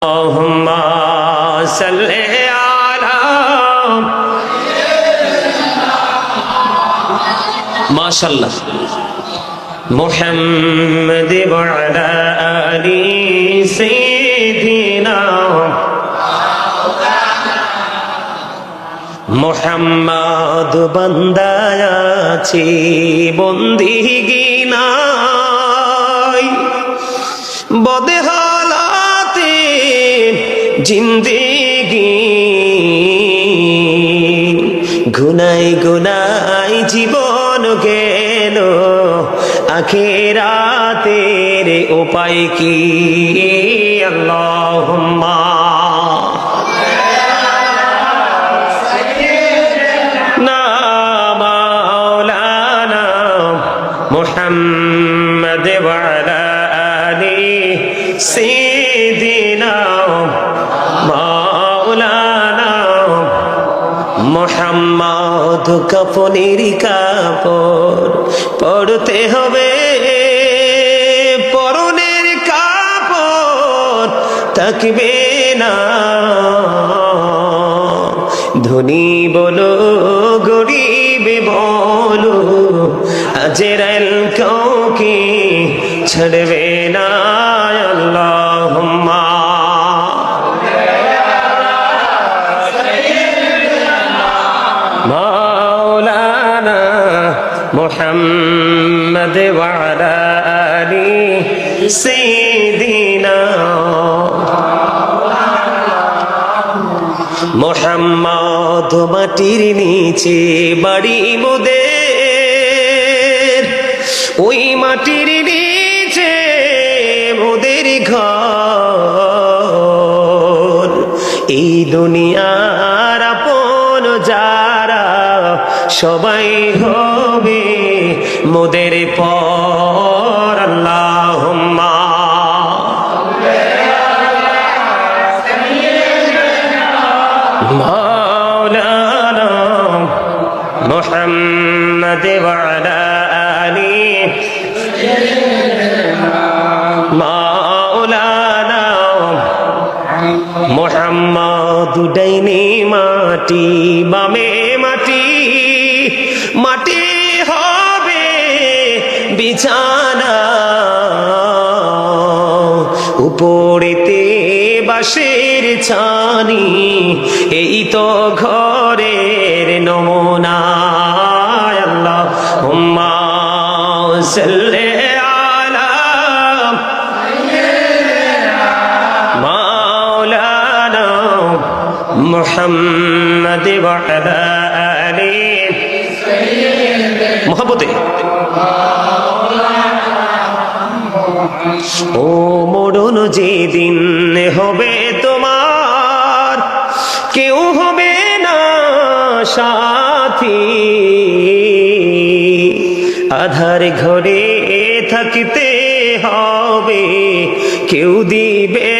اللهم صل على ما شاء الله محمد وعلى آل سيدنا মোহাম্মদ বন্দায়াছি বন্দিগি নাই বদে হালাতে জিন্দেগি। গুনাই গুনাই জীবন গেল আখেরাতের উপায় কি? আল্লাহুম্মা। না মাওলানা মুহাম্মদ ওয়ালা মোহাম্মদ কাপনের কাপড় পড়তে হবে। পরনের কাপড় থাকবে না। ধনী বলো, গরিব বলো আজরাল কাউকে ছাড়বে না। আল্লাহুম্মা محمد وعلى آل سيدنا মোহাম্মদ মাটির নিচে বাড়ি মোদের ওই মাটির নিচে মোদের ঘর এই দুনিয়ার আপন যারা সবাই হবে মোহাম্মদ মাটি বামে মাটি মাটি হবে বিছানা। উপরেতে বাসের ছানি, এই তো ঘরের নমুনা আল্লাহ হুম্মা সাল্লি محمد وعلى آله মোহাম্মতে ও মরণ যেদিন হবে তোমার কেউ হবে না সাথী আধার ঘরে থাকতে হবে কেউ দিবে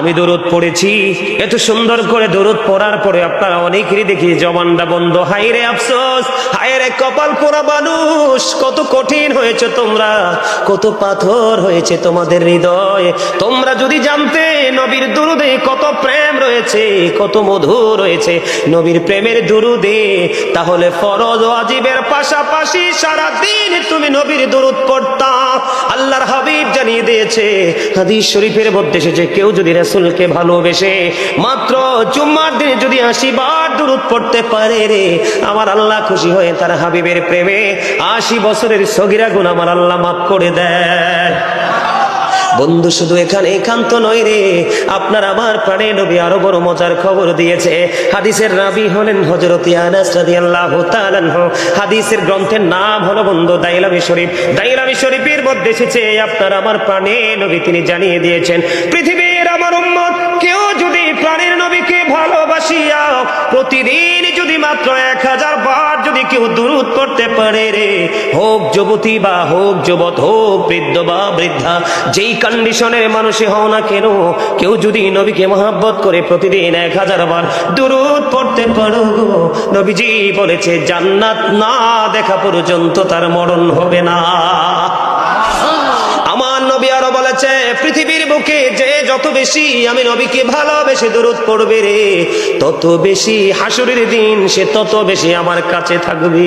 আমি দরুদ পড়েছি। এত সুন্দর করে দরুদ পড়ার পরে আপনারা অনেকেরই দেখি জবানটা বন্ধ। হাইরে আফসোস হাইরে কপাল পোড়া মানুষ, কত কঠিন হয়েছে তোমরা, কত পাথর হয়েছে তোমাদের হৃদয়। তোমরা যদি জানতে নবীর দুরুদে কত প্রেম রয়েছে, কত মধু রয়েছে নবীর প্রেমের দুরুদে, তাহলে ফরজ ওয়াজিবের পাশাপাশি সারা দিন তুমি নবীর দুরুদ পড়তা। আল্লাহর হাবিব জানিয়ে দিয়েছে, হাদিস শরীফের মধ্যে এসেছে, কেউ যদি রাসূলকে ভালোবেসে মাত্র জুম্মার দিনে যদি আশি বার দূরত পড়তে পারে রে, আমার আল্লাহ খুশি হয়ে তার হাবিবের প্রেমে আশি বছরের সগিরা গুণ আমার আল্লাহ মাফ করে দেয় বন্ধু, শুধু এখানে একান্ত নয় রে। আপনার আমার প্রাণে নবী আরও বড় মজার খবর দিয়েছে। হাদিসের রাবি হলেন হজরতি আনাস রাদিয়াল্লাহু তাআলা। হাদিসের গ্রন্থের নাম হলো বন্ধু, দাইলামি শরীফ। দাইলামি শরীফের মধ্যে এসেছে, আপনার আমার প্রাণে নবী তিনি জানিয়ে দিয়েছেন, পৃথিবীর আমার উম্মত, কেউ যদি প্রাণের নবীকে ভালোবাসিয়া, প্রতিদিন যদি মাত্র এক হাজার কেউ দূরত করতে পারে রে। হোক যুবতী বা হোক যুবত, হোক বৃদ্ধ বা বৃদ্ধা, যেই কন্ডিশনের মানুষই হও না কেন, কেউ যদি নবীকে মহাব্বত করে প্রতিদিন এক হাজার বার দূরত পড়তে পারো নবীজি বলেছে, জান্নাত না দেখা পর্যন্ত তার মরণ হবে না। বলেছে, পৃথিবীর বুকে যে যত বেশি আমি নবীকে ভালোবেসে দূরত পড়বে রে, তত বেশি হাসুরের দিন সে তত বেশি আমার কাছে থাকবে।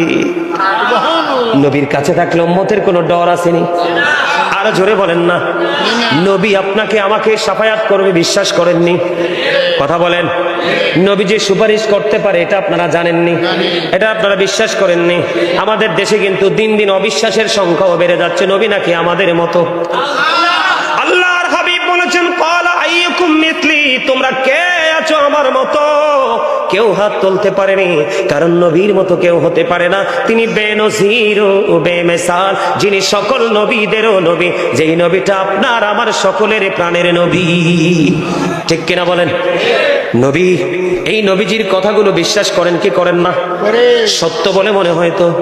নবীর কাছে থাকলে উম্মতের কোনো ডর আসেনি। আরও জোরে বলেন না। নবী আপনাকে আমাকে সাফায়াত করবে, বিশ্বাস করেননি। কথা বলেন। নবী যে সুপারিশ করতে পারে, এটা আপনারা জানেননি। এটা আপনারা বিশ্বাস করেননি। আমাদের দেশে কিন্তু দিন দিন অবিশ্বাসের সংখ্যাও বেড়ে যাচ্ছে। নবী নাকি আমাদের মতো আল্লাহর হাবিব বলেছেন কল আইয়ুকুম মিথলি তোমরা কে আছো আমার মতো? কেউ হাত তুলতে পারেনি, কারণ নবীর মতো কেউ হতে পারে না। তিনি বেনজির যিনি সকল নবীদেরও নবী। যেই নবীটা আপনার, আমার সকলের প্রাণের নবী। ঠিক কিনা বলেন? নবী এই নবীজির কথাগুলো বিশ্বাস করেন কি করেন না? সত্য বলে মনে হয় তো?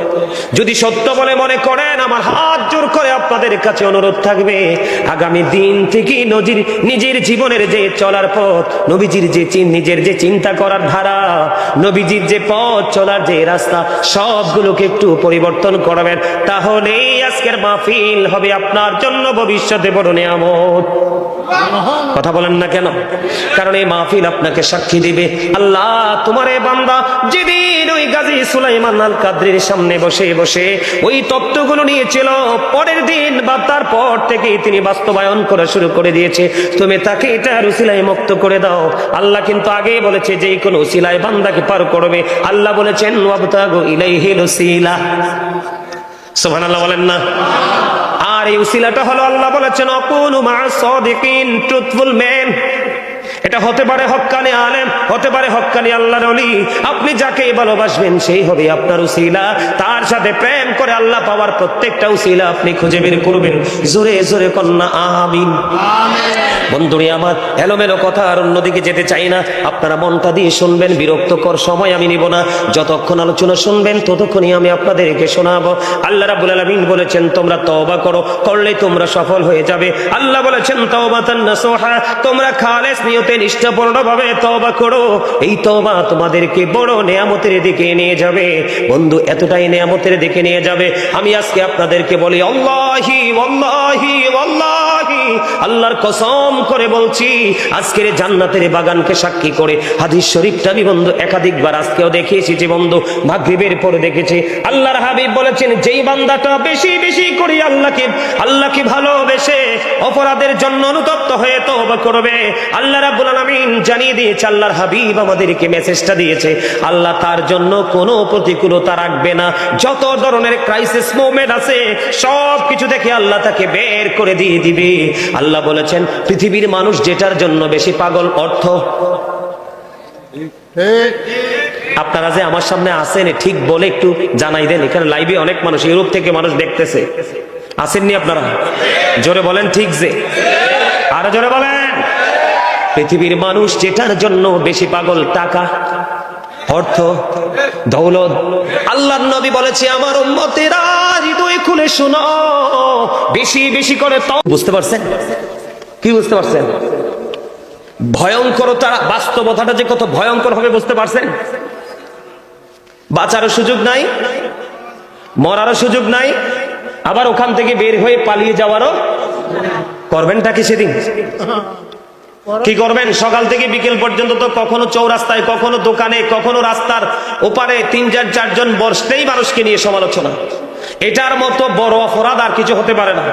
যদি সত্য বলে মনে করেন আমার হাত জোর করে আপনাদের কাছে অনুরোধ থাকবে আগামী দিন থেকে নজির নিজের জীবনের যে চলার পথ নবীজির যে চিন- নিজের যে চিন্তা করার ধারা নবীজির যে পথ চলার যে রাস্তা সবগুলোকে একটু পরিবর্তন করবেন তাহলেই আজকের মাহফিল হবে আপনার জন্য ভবিষ্যতে বড় নিয়ামত। কথা বলেন না কেন? কারণ এই মাহফিল আপনাকে সাক্ষী দিবে। আল্লাহ, তোমার বান্দা, যেদিন ওই গাজী সুলাইমান আল কাদ্রির সামনে বসে বসে ওই তত্ত্বগুলো নিয়েছিল, পরের দিন বা তারপর থেকে তিনি বাস্তবায়ন করা শুরু করে দিয়েছে। তুমি তাকে এটা রুসিলাই মুক্ত করে দাও। আল্লাহ কিন্তু আগে বলেছে যে কোনো উসিলায় বান্দাকে পার করবে। আল্লাহ বলেছেন উসিলা। সুবহানাল্লাহ বলেন না। আর এই উসিলাটা হলো আল্লাহ বলেছেন সাদিকিন ট্রুথফুল ম্যান। এটা হতে পারে হক্কানি আলেম, হতে পারে হক্কানি আল্লাহ অলি আপনি যাকে ভালোবাসবেন সেই হবে আপনার উসিলা। তার সাথে প্রেম করে আল্লাহ পাওয়ার প্রত্যেকটা উসিলা আপনি খুঁজে বের করবেন। জোরে জোরে কন্যা আমিন। বন্ধুরি আমার, এলোমেলো কথা আর অন্যদিকে যেতে চাই না। আপনারা মনটা দিয়ে শুনবেন, বিরক্তকর সময় আমি নিব না। যতক্ষণ আলোচনা শুনবেন, ততক্ষণই আমি আপনাদেরকে শোনাবো। আল্লাহ রাবুল আলমিন বলেছেন, তোমরা তওবা করো করলে তোমরা সফল হয়ে যাবে। আল্লাহ বলেছেন তওবাতান নাসুহা তোমরা খালেস নিয়তে নিষ্ঠাপূর্ণ ভাবে তওবা করো। এই তওবা তোমাদেরকে বড় নেয়ামতের দিকে নিয়ে যাবে। বন্ধু, এতটাই নেয়ামতের দিকে নিয়ে যাবে। আমি আজকে আপনাদেরকে বলি, আল্লাহি আল্লাহি আল্লাহি। আল্লাহর কসম করে বলছি, আজকের জান্নাতের বাগানকে সাক্ষী করে হাদিস শরীফটা আমি বন্ধু একাধিকবার আজকেও দেখিয়েছি যে বন্ধু মাগরিবের পরে দেখেছি। আল্লাহর হাবিব বলেছেন, যেই বান্দাটা বেশি বেশি করে আল্লাহকে আল্লাহকে ভালোবেসে অপরাধের জন্য অনুতপ্ত হয়ে তওবা করবে, আল্লাহ রাব্বুল আলামিন জানিয়ে দিয়েছে, আল্লাহর হাবিব আমাদেরকে মেসেজটা দিয়েছে, আল্লাহ তার জন্য কোনো প্রতিকূলতা রাখবে না, যত ধরনের ক্রাইসিস মুভমেন্ট আছে সব কিছু দেখে আল্লাহ তাকে বের করে দিয়ে দিবে। আল্লাহ বলেছেন পৃথিবীর মানুষ যেটার জন্য বেশি পাগল, অর্থ? আপনারা যে আমার সামনে আসেন ঠিক বলে একটু জানাই দেন। এখানে লাইভে অনেক মানুষ ইউরোপ থেকে মানুষ দেখতেছে। আসেননি আপনারা? জোরে বলেন ঠিক যে। আরও জোরে বলেন। পৃথিবীর মানুষ যেটার জন্য বেশি পাগল, টাকা, অর্থ, দৌলত? আল্লাহর নবী বলেছে, আমার উম্মতেরা হৃদয় খুলে শুনো। বেশি বেশি করে তো বুঝতে পারছেন? কি বুঝতে পারছেন? ভয়ঙ্করতা, বাস্তবতাটা যে কত ভয়ঙ্কর হবে বুঝতে পারছেন? বাঁচারও সুযোগ নাই, মরারও সুযোগ নাই, আবার ওখান থেকে বের হয়ে পালিয়ে যাওয়ারও করবেনটা কি সেদিন? কি করবেন? সকাল থেকে বিকেল পর্যন্ত তো কখনো চৌরাস্তায়, কখনো দোকানে, কখনো রাস্তার ওপারে তিন চার চারজন বসতেই মানুষকে নিয়ে সমালোচনা। এটার মতো বড় অপরাধ আর কিছু হতে পারে না।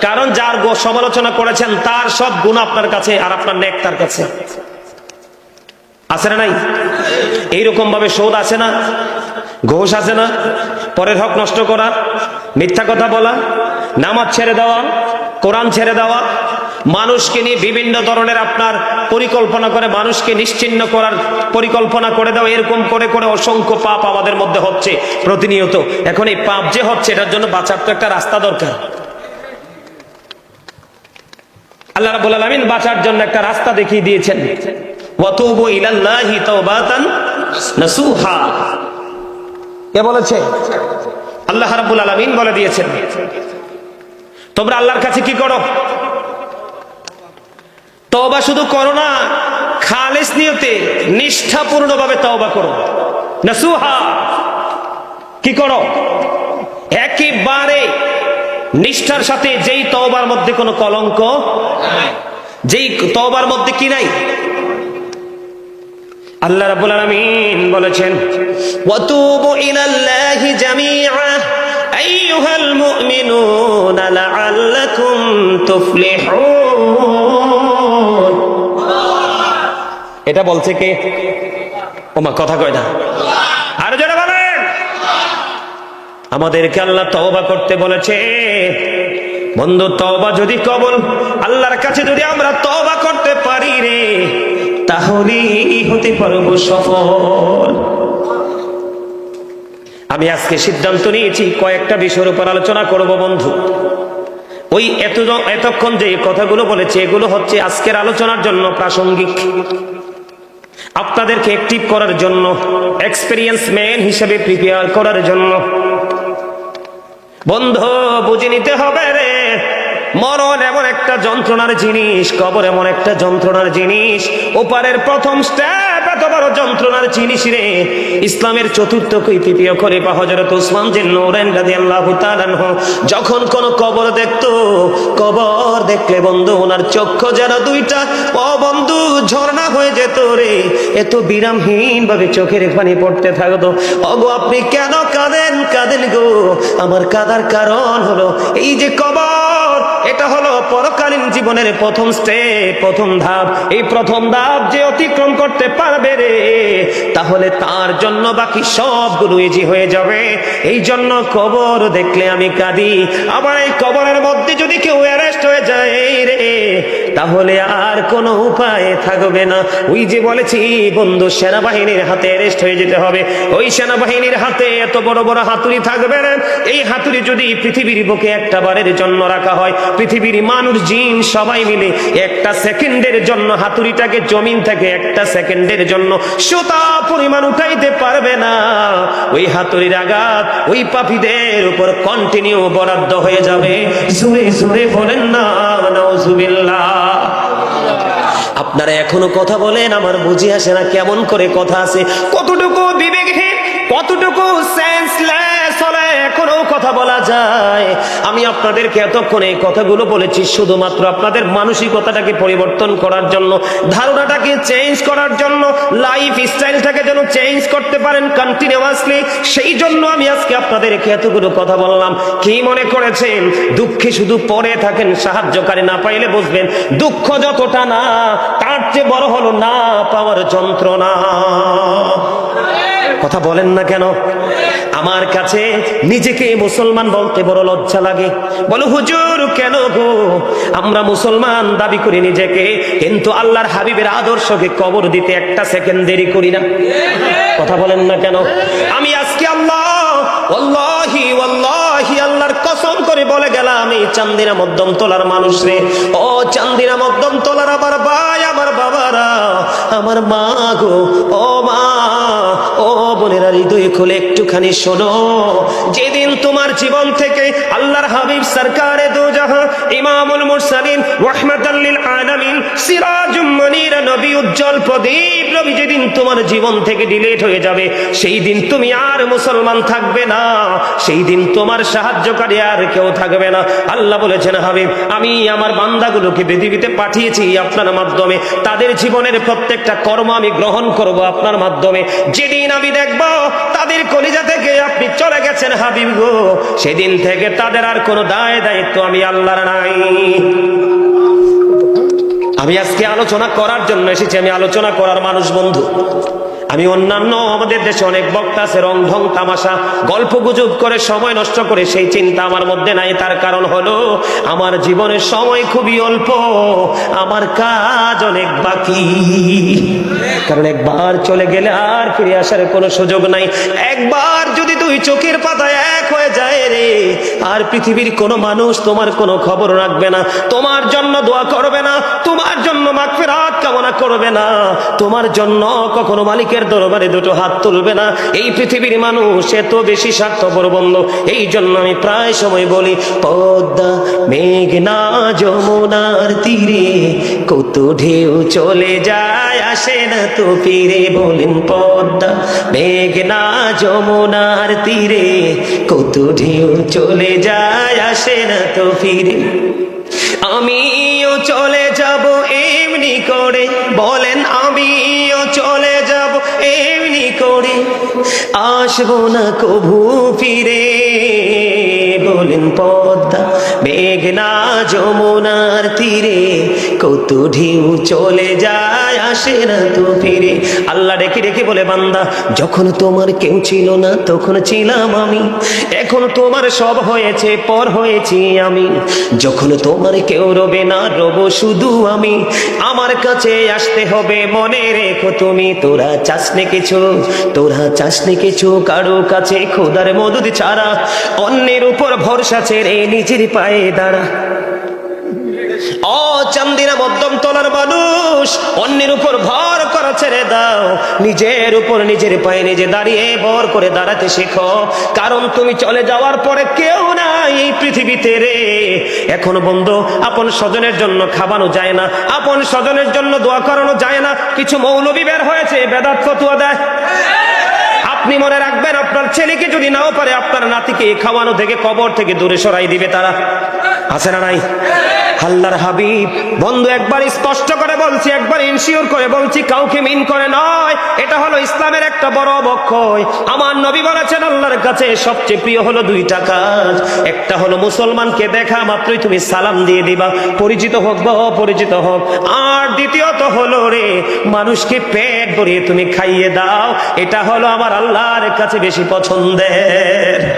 কারণ যার সমালোচনা করেছেন, তার সব গুণ আপনার কাছে আর আপনার নেক তার কাছে। আছে না নাই? এইরকম ভাবে শোধ আছে না? ঘোষ আছে না? পরের হক নষ্ট করা মিথ্যা কথা বলা, নামাজ ছেড়ে দেওয়া, কোরআন ছেড়ে দেওয়া মানুষকে নিয়ে বিভিন্ন ধরনের আপনার পরিকল্পনা করে, মানুষকে নিশ্চিন্ন করার পরিকল্পনা করে দাও, এরকম করে করে অসংখ্য পাপ আমাদের মধ্যে হচ্ছে প্রতিনিয়ত। এখন এই পাপ যে হচ্ছে, এটার জন্য বাঁচার তো একটা রাস্তা দরকার। আল্লাহ রাবুল আলমিন বাঁচার জন্য একটা রাস্তা দেখিয়ে দিয়েছেন। কে বলেছে? আল্লাহ রাব্বুল আলামিন বলে দিয়েছেন। তোমরা আল্লাহর কাছে কি করো? তওবা শুধু করো না, খালেস নিয়তে, নিষ্ঠাপূর্ণভাবে তওবা করো। নাসুহা, কি করো? একেবারে নিষ্ঠার সাথে যেই তওবার মধ্যে কোনো কলঙ্ক যেই তওবার মধ্যে কি নাই? আল্লাহ রাব্বুল আলামিন বলেছেন, ওয়াতুবু ইলাল্লাহি জামিআ, আইয়ুহাল মুমিনুনা লাআল্লাকুম তুফলিহুন। এটা বলছে কে? ওমা কথা কয় না। আর যারা বলেন। আমাদেরকে আল্লাহ তওবা করতে বলেছে। বন্ধু তওবা যদি কবল আল্লাহর কাছে যদি আমরা তওবা করতে পারি রে তাহলেই হতে পারব সফল। আমি আজকে সিদ্ধান্ত নিয়েছি কয়েকটা বিষয়ের উপর আলোচনা করব বন্ধু। ওই এত এতক্ষণ যে কথাগুলো বলেছে এগুলো হচ্ছে আজকের আলোচনার জন্য প্রাসঙ্গিক। আপনাদেরকে অ্যাক্টিভ করার জন্য এক্সপিরিয়েন্স ম্যান হিসেবে প্রিপেয়ার করার জন্য। বন্ধ, বুঝে নিতে হবে রে। মরণ এমন একটা যন্ত্রণার জিনিস, কবর এমন একটা যন্ত্রণার জিনিস, ওপারের প্রথম স্টেপ এত বড় যন্ত্রণার জিনিস রে। ইসলামের চতুর্থ কই তৃতীয় করে বা হজরত উসমান যে নোরেন রাদিয়াল্লাহু তাআলা যখন কোন কবর দেখতো, কবর দেখলে বন্ধু ওনার চক্ষু যেন দুইটা ও বন্ধু ঝর্ণা হয়ে যেত রে। এত বিরামহীন ভাবে চোখের পানি পড়তে থাকতো। অগো, আপনি কেন কাঁদেন? কাঁদেন গো। আমার কাদার কারণ হলো এই যে কবর এটা হলো পরকালীন জীবনের প্রথম স্টেপ প্রথম ধাপ। এই প্রথম ধাপ যে অতিক্রম করতে পারবে রে, তাহলে তার জন্য বাকি সবগুলো ইজি হয়ে যাবে। এই জন্য কবর দেখলে আমি কাঁদি। আবার এই কবরের মধ্যে যদি কেউ অ্যারেস্ট হয়ে যায় রে তাহলে আর কোনো উপায় থাকবে না। ওই যে বলেছি, বন্ধু, সেনাবাহিনীর হাতে অ্যারেস্ট হয়ে যেতে হবে। ওই সেনাবাহিনীর হাতে এত বড় বড় হাতুড়ি থাকবে না। এই হাতুড়ি যদি পৃথিবীর বুকে একটা বারের জন্য রাখা হয়, পৃথিবীর মানুষ, জিন, সবাই মিলে একটা সেকেন্ডের জন্য হাতুড়িটাকে জমিন থেকে একটা সেকেন্ডের জন্য সুতা পরিমাণ উঠাইতে পারবে না। ওই হাতুড়ির আঘাত ওই পাপীদের উপর কন্টিনিউ বরাদ্দ হয়ে যাবে। জুড়ে জুড়ে বলেন না, নাউজুবিল্লাহ। আপনারা এখনও কথা বলেন, আমার বুঝি আসে না কেমন করে কথা আছে। কতটুকু বিবেকহীন, কতটুকু সেন্সলেস কথা বলা যায়। আমি আপনাদেরকে এতক্ষণ এই কথাগুলো বলেছি, শুধুমাত্র আপনাদের মানসিকতাটাকে পরিবর্তন করার জন্য, ধারণাটাকে চেঞ্জ করার জন্য লাইফ স্টাইলটাকে যেন চেঞ্জ করতে পারেন কন্টিনিউয়াসলি সেই জন্য আমি আজকে আপনাদেরকে এতগুলো কথা বললাম। কি মনে করেছেন? দুঃখে শুধু পরে থাকেন, সাহায্যকারী না পাইলে বুঝবেন, দুঃখ যতটা না, তার চেয়ে বড় হলো না পাওয়ার যন্ত্রণা। কথা বলেন না কেন? আমার কাছে নিজেকে মুসলমান বলতে বড় লজ্জা লাগে। বলো, হুজুর, কেন গো? আমরা মুসলমান, দাবি করি নিজেকে, কিন্তু আল্লাহর হাবিবের আদর্শকে কবর দিতে একটা সেকেন্ড দেরি করি না। কথা বলেন না কেন? আমি আজকে আল্লাহ, আল্লাহি, আল্লাহ করে বলে গেলাম, এই চান্দিনা মধ্যম তোলার মানুষ রে। ও চান্দিনা মধ্যম তোলার আমার ভাই, আমার বাবারা, আমার মা গো, ও মা, ও বোনেরা, হৃদয় খুলে একটুখানি শোনো। যেদিন তোমার জীবন থেকে আল্লাহর হাবিব সরকারে দো জাহা ইমামুল মুরসালিন রহমাতাল্লিল আলামিন, সিরাজুম মনির নবী উজ্জ্বল প্রদীপ নবী যেদিন তোমার জীবন থেকে ডিলেট হয়ে যাবে, সেই দিন তুমি আর মুসলমান থাকবে না। সেই দিন তোমার সাহায্যকারী আর কেউ থাকবে না। আল্লাহ বলেছেন, হাবিব, আমি আমার বান্দাগুলোকে পৃথিবীতে পাঠিয়েছি আপনার মাধ্যমে। তাদের জীবনের প্রত্যেকটা কর্ম আমি গ্রহণ করব আপনার মাধ্যমে। যেদিন আমি দেখব তাদের কলিজা থেকে আপনি চলে গেছেন, হাবিব গো। সেদিন থেকে তাদের আর কোনো দায় দায়িত্ব আমি আল্লাহর নাই। আমি আজকে আলোচনা করার জন্য এসেছি। আমি আলোচনা করার মানুষ, বন্ধু। আমি অন্যান্য আমাদের দেশে অনেক বক্তা আছে, রং ঢং তামাশা, গল্প গুজব করে, সময় নষ্ট করে, সেই চিন্তা আমার মধ্যে নাই। তার কারণ হলো, আমার জীবনের সময় খুবই অল্প, আমার কাজ অনেক বাকি। কারণ একবার চলে গেলে আর ফিরে আসার কোনো সুযোগ নাই। একবার যদি তুই চোখের পাতায় এক হয়ে যায় রে, আর পৃথিবীর কোনো মানুষ তোমার কোনো খবর রাখবে না। তোমার জন্য দোয়া করবে না, তোমার জন্য মাগফিরাত কামনা করবে না। তোমার জন্য কখনো মালিকের দরবারে দুটো হাত তুলবে না। এই পৃথিবীর মানুষ এত বেশি স্বার্থপর বন্ধ এই জন্য আমি প্রায় সময় বলি, পদ্মা, মেঘনা, যমুনার তীরে, কত ঢেউ চলে যায়, আসে না তো ফিরে। বলেন, পদ্মা, মেঘনা, যমুনার তীরে, কত ঢেউ চলে যায়, আসে না তো ফিরে। আমিও চলে যাব এমনি করে, বলেন আসব না কভু ফিরে। বলেন পদ্মা, মেঘনা যমুনার তীরে কত ঢেউ চলে যায়, আসে না তো ফিরে। আল্লাহ ডেকে ডেকে বলে, বান্দা, যখন তোমার কেউ ছিল না, তখন ছিলাম আমি। এখন তোমার সব হয়েছে, পর হয়েছি আমি। যখন তোমার কেউ রবে না, রব শুধু আমি। আমার কাছে আসতে হবে, মনে রেখো তুমি, তোরা চাসনে কিছু, তোরা চাসনে কিছু, কারও কাছে খোদার মদুদ ছাড়া অন্যের উপর ভরসা ছেড়ে নিজের পায়ে দাঁড়া। ও চান্দিনা মধ্যম তলার মানুষ, অন্যের উপর ভর করা ছেড়ে দাও। নিজের উপর নিজের পায়ে নিজে দাঁড়িয়ে ভর করে দাঁড়াতে শেখো। কারণ তুমি চলে যাওয়ার পরে কেউ নাই এই পৃথিবীতে রে। এখন বন্ধু, আপন স্বজনের জন্য খাবানো যায় না। আপন স্বজনের জন্য দোয়া করানো যায় না। কিছু মৌলবি বের হয়েছে, বেদাত ফতুয়া দেয়। আপনি মনে রাখবেন আপনার ছেলেকে যদি নাও পারে, আপনার নাতিকে খাওয়ানো থেকে, কবর থেকে দূরে সরাই দিবে তারা। আছে না নাই? আল্লাহর হাবিব, বন্ধু, একবার স্পষ্ট করে বলছি, একবার ইনশিওর করে বলছি, কাউকে মিন করে নয়। এটা হলো ইসলামের একটা বড় অবক্ষয়। আমার নবী বলেছেন, আল্লাহর কাছে সবচেয়ে প্রিয় হলো দুইটা কাজ। একটা হলো মুসলমানকে দেখা, মাত্রই তুমি সালাম দিয়ে দিবা। পরিচিত হোক বা অপরিচিত হোক। আর দ্বিতীয়ত হলো রে, মানুষকে পেট ভরিয়ে তুমি খাইয়ে দাও। এটা হলো আমার আল্লাহর কাছে বেশি পছন্দের।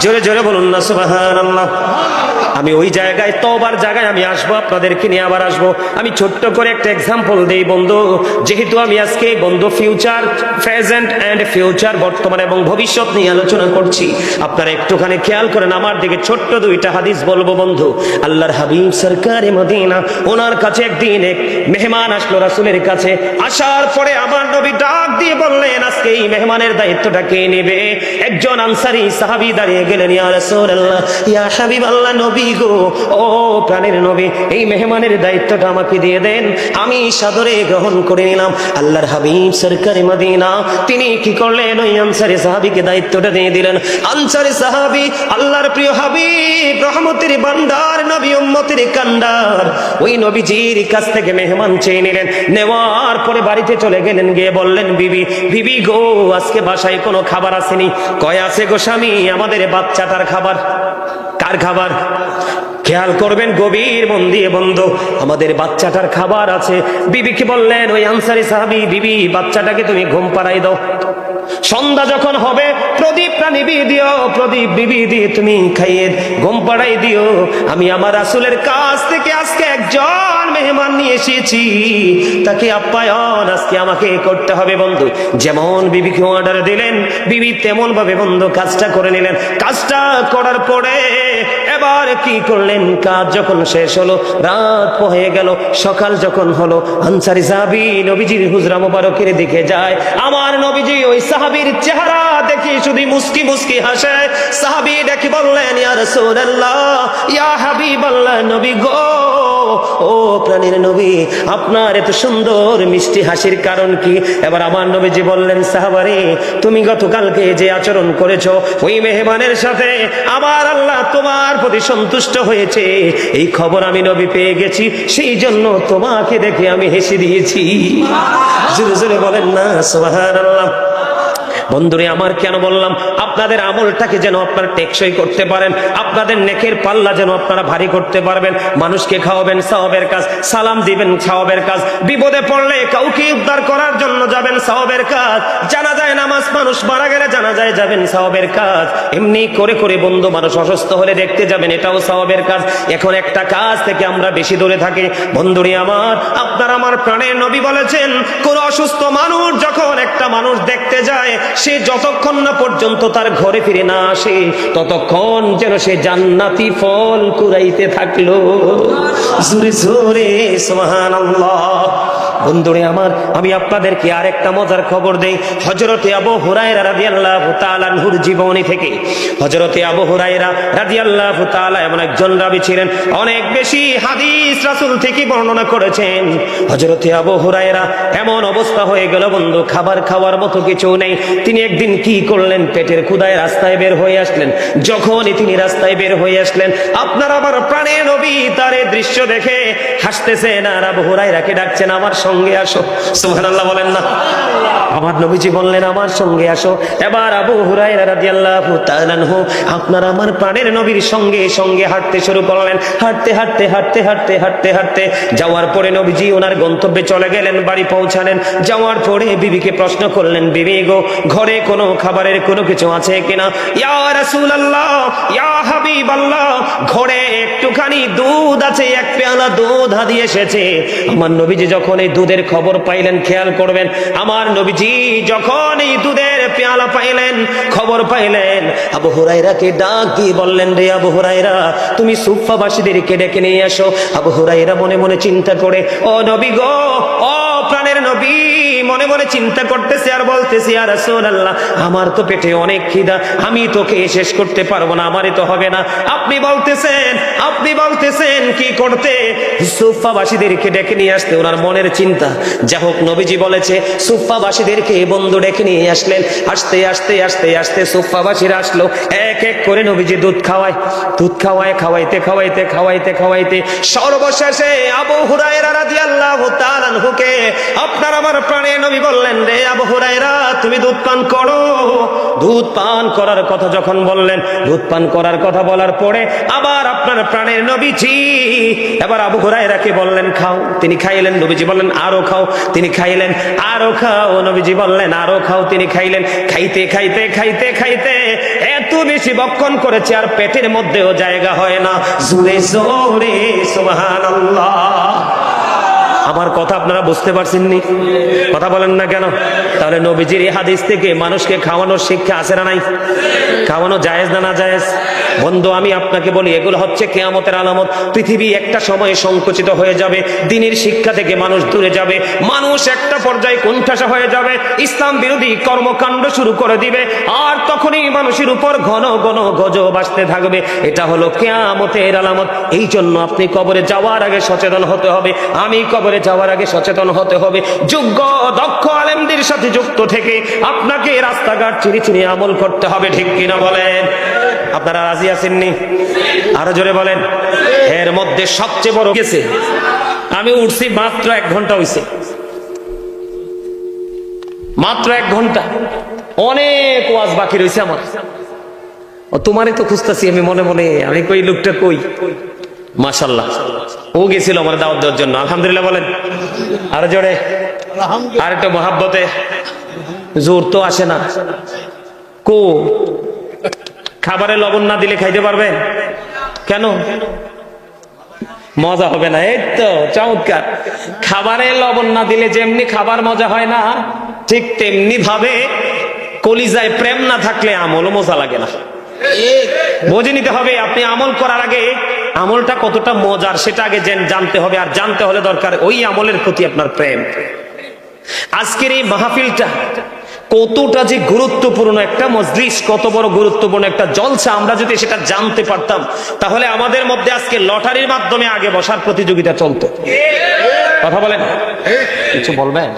জোরে জোরে বলুন না সুবাহান আল্লাহ আমি ওই জায়গায় তোবার জায়গায় আমি আসব, আপনাদেরকে নিয়ে আবার আসব। আমি ছোট্ট করে একটা এক্সাম্পল দেই বন্ধু। যেহেতু আমি আজকে বন্ধু ফিউচার প্রেজেন্ট অ্যান্ড ফিউচার বর্তমান এবং ভবিষ্যৎ নিয়ে আলোচনা করছি, আপনারা একটুখানি খেয়াল করেন, আমার দিকে ছোট্ট দুইটা হাদিস বলব বন্ধু। আল্লাহর হাবিব সরকারে মদিনা, ওনার কাছে একদিন এক মেহমান আসলো রাসুলের কাছে। আসার পরে আমার নবী ডাক দিয়ে বললেন, আজকে এই মেহমানের দায়িত্বটা কে নেবে? একজন আনসারি সাহাবি দাঁড়িয়ে গেলেন, ইয়া রাসূলুল্লাহ, ইয়া হাবিব, আল্লাহ নবী গো, ও প্রাণের নবী, এই মেহমানের দায়িত্বটা আমাকে দিয়ে দেন। আমি সাদরে গ্রহণ করে নিলাম। আল্লাহর হাবিব সরকারি মদিনা, তিনি কি করলেন? ওই আনসারি সাহাবিকে দায়িত্বটা দিয়ে দিলেন। আনসারি সাহাবি, আল্লাহর প্রিয় হাবিব, রহমতের বান্দার নবী, উম্মতের কান্ডার। ওই নবীজির কাছ থেকে মেহমান চেয়ে নিলেন। নেওয়ার পরে বাড়িতে চলে গেলেন, গিয়ে বললেন, বিবি বিবি গো, আজকে বাসায় কোনো খাবার আসেনি। কয়, আছে গো স্বামী, আমাদের বাচ্চাটার খাবার। কার খাবার? খেয়াল করবেন, গভীর মন দিয়ে বন্ধ। আমাদের বাচ্চাটার খাবার আছে। বিবিকে বললেন, ওই আনসারি সাহাবি, বিবি, বাচ্চাটাকে তুমি ঘুম পাড়াই দাও। সন্ধ্যা যখন হবে প্রদীপটা নিবি দিও, প্রদীপ বিবি দিয়ে তুমি খাইয়ে ঘুম পাড়াই দিও। আমি আমার আসলের কাছ থেকে আজকে একজন মেহমান নিয়ে এসেছি। তাকে আপ্যায়ন আজকে আমাকে করতে হবে বন্ধু। যেমন বিবিকে অর্ডার দিলেন, বিবি তেমন ভাবে বন্ধু কাজটা করে নিলেন। কাজটা করার পরে এবার কি করলেন? কাজ যখন শেষ হলো, রাত হয়ে গেল, সকাল যখন হলো, আনসারি সাহাবি নবীজির হুজরা মোবারকের দিকে যায়। আমার নবীজি ওই সাহাবির চেহারা দেখি শুধু মুস্কি মুস্কি হাসে। সাহাবি দেখি বললেন, ইয়া রাসূলুল্লাহ, ইয়া হাবিবাল্লাহ, নবী গো। ও প্রাণীর নবী, আপনার এত সুন্দর মিষ্টি হাসির কারণ কি? এবার আমার নবীজি বললেন, সাহাবারে, তুমি গতকালকে যে আচরণ করেছ, ওই মেহমানের সাথে আমার আল্লাহ তোমার প্রতি সন্তুষ্ট হয়েছে। এই খবর আমি নবী পেয়ে গেছি, সেই জন্য তোমাকে দেখে আমি হেসে দিয়েছি। জোরে জোরে বলেন না সোহার আল্লাহ বন্ধুরে, আমার কেন বললাম? আপনাদের আমলটাকে যেন আপনারা টেকসই করতে পারেন, আপনাদের নেকের পাল্লা যেন আপনারা ভারী করতে পারবেন। মানুষকে খাওয়াবেন সাহবের কাজ, সালাম দিবেন সাহবের কাজ। বিপদে পড়লে কাউকে উদ্ধার করার জন্য যাবেন সাহবের কাজ। জানা যায় নামাজ মানুষ মারা গেলে জানা যায় যাবেন সাহবের কাজ। এমনি করে করে বন্ধু মানুষ অসুস্থ হলে দেখতে যাবেন, এটাও সাহবের কাজ। এখন একটা কাজ থেকে আমরা বেশি দূরে থাকি। বন্ধুরি, আমার, আপনার আমার প্রাণের নবী বলেছেন, কোন অসুস্থ মানুষ যখন একটা মানুষ দেখতে যায় সে যতক্ষণ না পর্যন্ত তার ঘরে ফিরে না আসে, ততক্ষণ যেন সে জান্নাতি ফল কুড়াইতে থাকল। জোরে জোরে সোহান বন্ধুরে আমার, আমি আপনাদেরকে আরেকটা মজার খবর দেই। হজরতে আবু হুরায়রা রাদিয়াল্লাহু তাআলা নূর জীবনী থেকে। হজরতে আবু হুরায়রা রাদিয়াল্লাহু তাআলা এমন একজন রাবী ছিলেন, অনেক বেশি হাদিস রাসূল থেকে বর্ণনা করেছেন। হজরতে আবু হুরায়রা এমন অবস্থা হয়ে গেল, বন্ধু, খাবার খাওয়ার মতো কিছু নেই। তিনি একদিন কি করলেন? পেটের ক্ষুদায় রাস্তায় বের হয়ে আসলেন। যখনই তিনি রাস্তায় বের হয়ে আসলেন, আপনার আমার প্রাণের নবী তার দৃশ্য দেখে হাসতেছেন, আর আবু হুরায়রাকে ডাকছেন আমার আসো। সুবহানাল্লাহ বলেন না। আমার নবীজি বললেন, আমার সঙ্গে আসো। এবার আবু হুরায়রা আপনার আমার প্রাণের নবীর সঙ্গে সঙ্গে হাঁটতে শুরু করলেন। হাঁটতে হাঁটতে হাঁটতে হাঁটতে হাঁটতে হাঁটতে যাওয়ার পরে নবীজি ওনার গন্তব্যে চলে গেলেন, বাড়ি পৌঁছালেন। যাওয়ার পরে বিবিকে প্রশ্ন করলেন, বিবি গো, ঘরে কোনো খাবারের কোনো কিছু আছে কিনা? ইয়া রাসূলুল্লাহ ঘরে একটুখানি দুধ আছে, এক পেয়ালা দুধ হাদিয়ে এসেছে। আমার নবীজি যখন এই দুধের খবর পাইলেন, খেয়াল করবেন। আমার নবীজি যখন এই দুধের পেয়ালা পাইলেন, খবর পাইলেন, আবু হুরাইরাকে ডাক দিয়ে বললেন, রে আবু হুরাইরা তুমি সুফাবাসীদেরকে ডেকে নিয়ে আসো আবু হুরাইরা মনে মনে চিন্তা করে, ও নবী গো, ও প্রাণের নবী মনে মনে চিন্তা করতেছে আর বলতেছি আর রাসূলুল্লাহ, আমার তো পেটে অনেক খিদা, আমি তোকে শেষ করতে পারব না আমারই তো হবে না। আপনি বলতেছেন আপনি বলতেছেন, কি করতে? সুফাবাসীদেরকে ডেকে নিয়ে আসতে ওনার মনের চিন্তা। যা হোক নবীজি বলেছে সুফাবাসীদেরকে বন্ধু ডেকে নিয়ে আসলেন। আসতে আসতে আসতে আসতে সুফাবাসীরা আসলো। এক এক করে নবীজি দুধ খাওয়ায় দুধ খাওয়ায়, খাওয়াইতে খাওয়াইতে খাওয়াইতে খাওয়াইতে সর্বশেষে আবু হুরায়রা রাদিয়াল্লাহু তাআলা আনহুকে, আপনার আমার প্রাণের নবী বললেন, রে আবু হুরায়রা, তুমি দুধ পান করো। দুধ পান করার কথা যখন বললেন, দুধ পান করার কথা বলার পরে আবার আপনার প্রাণের নবীজি এবার আবু হুরায়রাকে বললেন, খাও। তিনি খাইলেন, নবীজি বললেন, আরও খাও। তিনি খাইলেন, আরও খাও। নবীজি বললেন, আরও খাও। তিনি খাইলেন, খাইতে খাইতে খাইতে খাইতে এত বেশি বক্ষণ করেছে আর পেটের মধ্যেও জায়গা হয় না। জোরে জোরে, সুবহানাল্লাহ। আমার কথা আপনারা বুঝতে পারছেন নি কথা বলেন না কেন? তাহলে নবীজির হাদিস থেকে মানুষকে খাওয়ানোর শিক্ষা আছে না নাই? খাওয়ানো জায়েজ না না জায়েজ? বন্ধু, আমি আপনাকে বলি, এগুলো হচ্ছে কেয়ামতের আলামত। পৃথিবী একটা সময়ে সংকুচিত হয়ে যাবে, দিনের শিক্ষা থেকে মানুষ দূরে যাবে, মানুষ একটা পর্যায়ে কুণ্ঠাসা হয়ে যাবে, ইসলাম বিরোধী কর্মকাণ্ড শুরু করে দিবে, আর তখনই মানুষের উপর ঘন ঘন গজব আসতে থাকবে। এটা হলো কেয়ামতের আলামত। এই জন্য আপনি কবরে যাওয়ার আগে সচেতন হতে হবে। আমি কবরে যাওয়ার আগে সচেতন হতে হবে। যোগ্য দক্ষ আলেমদের সাথে যুক্ত থেকে আপনাকে রাস্তাঘাট চিনি চিনি আমল করতে হবে, ঠিক কিনা বলেন? আপনারা রাজি আছেননি? আরও জোরে বলেন। এর মধ্যে সবচেয়ে বড় গেছে। আমি উঠছি মাত্র এক ঘণ্টা হইছে। মাত্র এক ঘণ্টা। অনেক ওয়াজ বাকি রয়েছে আমার। তোমারই তো খুঁজতেছি, আমি মনে মনে। আমি কই, লোকটা কই? মাশাল্লাহ ও গেছিল আমার দাওয়াত দেওয়ার জন্য। আলহামদুলিল্লাহ বলেন। আরও জোরে। আর একটু মহাব্বতে। জোর তো আসে না। কো? খাবারে লবণ না দিলে খাইতে পারবেন কেন? মজা হবে না। এই তো চমৎকার। খাবারে লবণ না দিলে যেমনি খাবার মজা হয় না ঠিক তেমনি ভাবে কলিজায় প্রেম না থাকলে আমলও মজা লাগে না। বুঝে নিতে হবে, আপনি আমল করার আগে আমলটা কতটা মজার সেটা আগে জানতে হবে, আর জানতে হলে দরকার ওই আমলের প্রতি আপনার প্রেম। আজকের এই মাহফিলটা কতটা যে গুরুত্বপূর্ণ একটা মজলিস, কত বড় গুরুত্বপূর্ণ একটা জলসা, আমরা যদি সেটা জানতে পারতাম, তাহলে আমাদের মধ্যে আজকে লটারির মাধ্যমে আগে বসার প্রতিযোগিতা চলতো। কথা বলেন? কিছু বলবেন?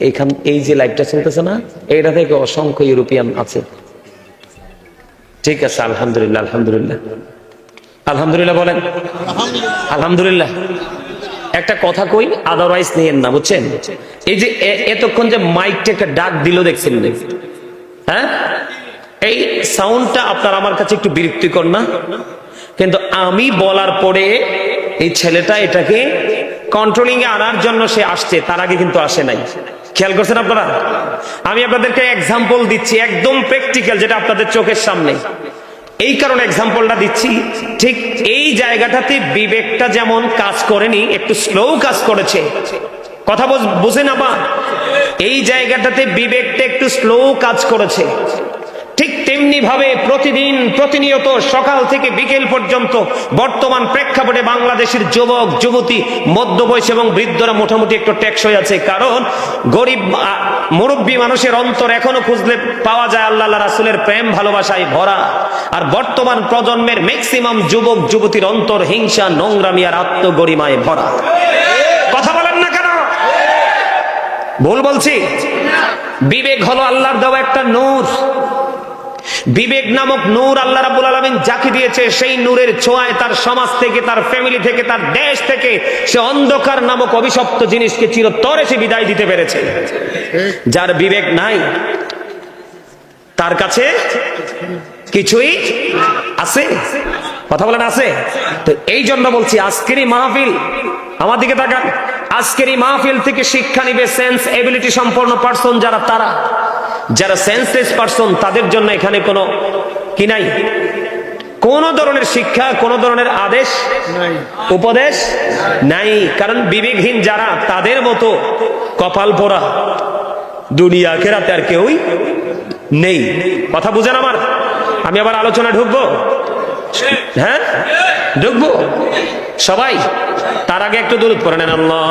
এইখান এই যে লাইভটা চলতেছে না, এইটা থেকে অসংখ্য ইউরোপিয়ান আছে। ঠিক আছে, আলহামদুলিল্লাহ আলহামদুলিল্লাহ। আলহামদুলিল্লাহ বলেন। আলহামদুলিল্লাহ। একটা কথা কই আদারওয়াইজ নিয়েন না, বুঝছেন? এই যে এতক্ষণ যে মাইকটা একটা ডাক দিল দেখছেন? হ্যাঁ? এই সাউন্ডটা আপনার আমার কাছে একটু বিরক্তিকর না? কিন্তু আমি বলার পরে এই ছেলেটা এটাকে কন্ট্রোলিং এ আনার জন্য সে আসছে, তার আগে কিন্তু আসে নাই। খেয়াল করছেন আপনারা? আমি আপনাদেরকে এক্সাম্পল দিচ্ছি, একদম প্র্যাকটিক্যাল যেটা আপনাদের চোখের সামনে। এই কারণে এক্সাম্পলটা দিচ্ছি। ঠিক এই জায়গাটাতে বিবেকটা যেমন কাজ করেনি, একটু স্লো কাজ করেছে। কথা বুঝ- বুঝেন আবার? এই জায়গাটাতে বিবেকটা একটু স্লো কাজ করেছে। ঠিক তেমনি ভাবে প্রতিদিন প্রতিনিয়ত সকাল থেকে বিকেল পর্যন্ত বর্তমান প্রেক্ষাপটে বাংলাদেশের যুবক, যুবতী, মধ্যবয়স এবং বৃদ্ধরা মোটামুটি একটু টেকসই আছে। কারণ গরিব মুরব্বী মানুষের অন্তর এখনও খুঁজলে পাওয়া যায় আল্লাহ রাসুলের প্রেম, ভালোবাসায় ভরা। আর বর্তমান প্রজন্মের ম্যাক্সিমাম যুবক, যুবতীর অন্তর হিংসা, নোংরামি আর আত্মগরিমায় ভরা। কথা বলেন না কেন? ভুল বলছি? বিবেক হলো আল্লাহর দেওয়া একটা নূর। বিবেক নামক নূর আল্লাহ রাবুল আলমিন যাকে দিয়েছে, সেই নূরের ছোঁয়ায় তার সমাজ থেকে, তার ফ্যামিলি থেকে, তার দেশ থেকে সে অন্ধকার নামক অভিশপ্ত জিনিসকে চিরতরে সে বিদায় দিতে পেরেছে। যার বিবেক নাই, তার কাছে কিছুই আছে? কথা বলেন, আছে? তো এই জন্য বলছি, আজকের মাহফিল, আমার দিকে তাকান, আজকের মাহফিল থেকে শিক্ষা নিবে সেন্স এবিলিটি সম্পন্ন পার্সন যারা, তারা যারা সেন্সলেস পার্সন তাদের জন্য এখানে কোনো কি নাই? কোন ধরনের শিক্ষা কোন ধরনের আদেশ উপদেশ নাই। কারণ বিবেকহীন যারা তাদের মতো কপাল পোড়া দুনিয়া খেরাতে আর কেউই নেই। কথা বুঝেন আমার? আমি আবার আলোচনা ঢুকবো? হ্যাঁ? ঢুকবো? সবাই তার আগে একটু দূরত করে নেন আল্লাহ।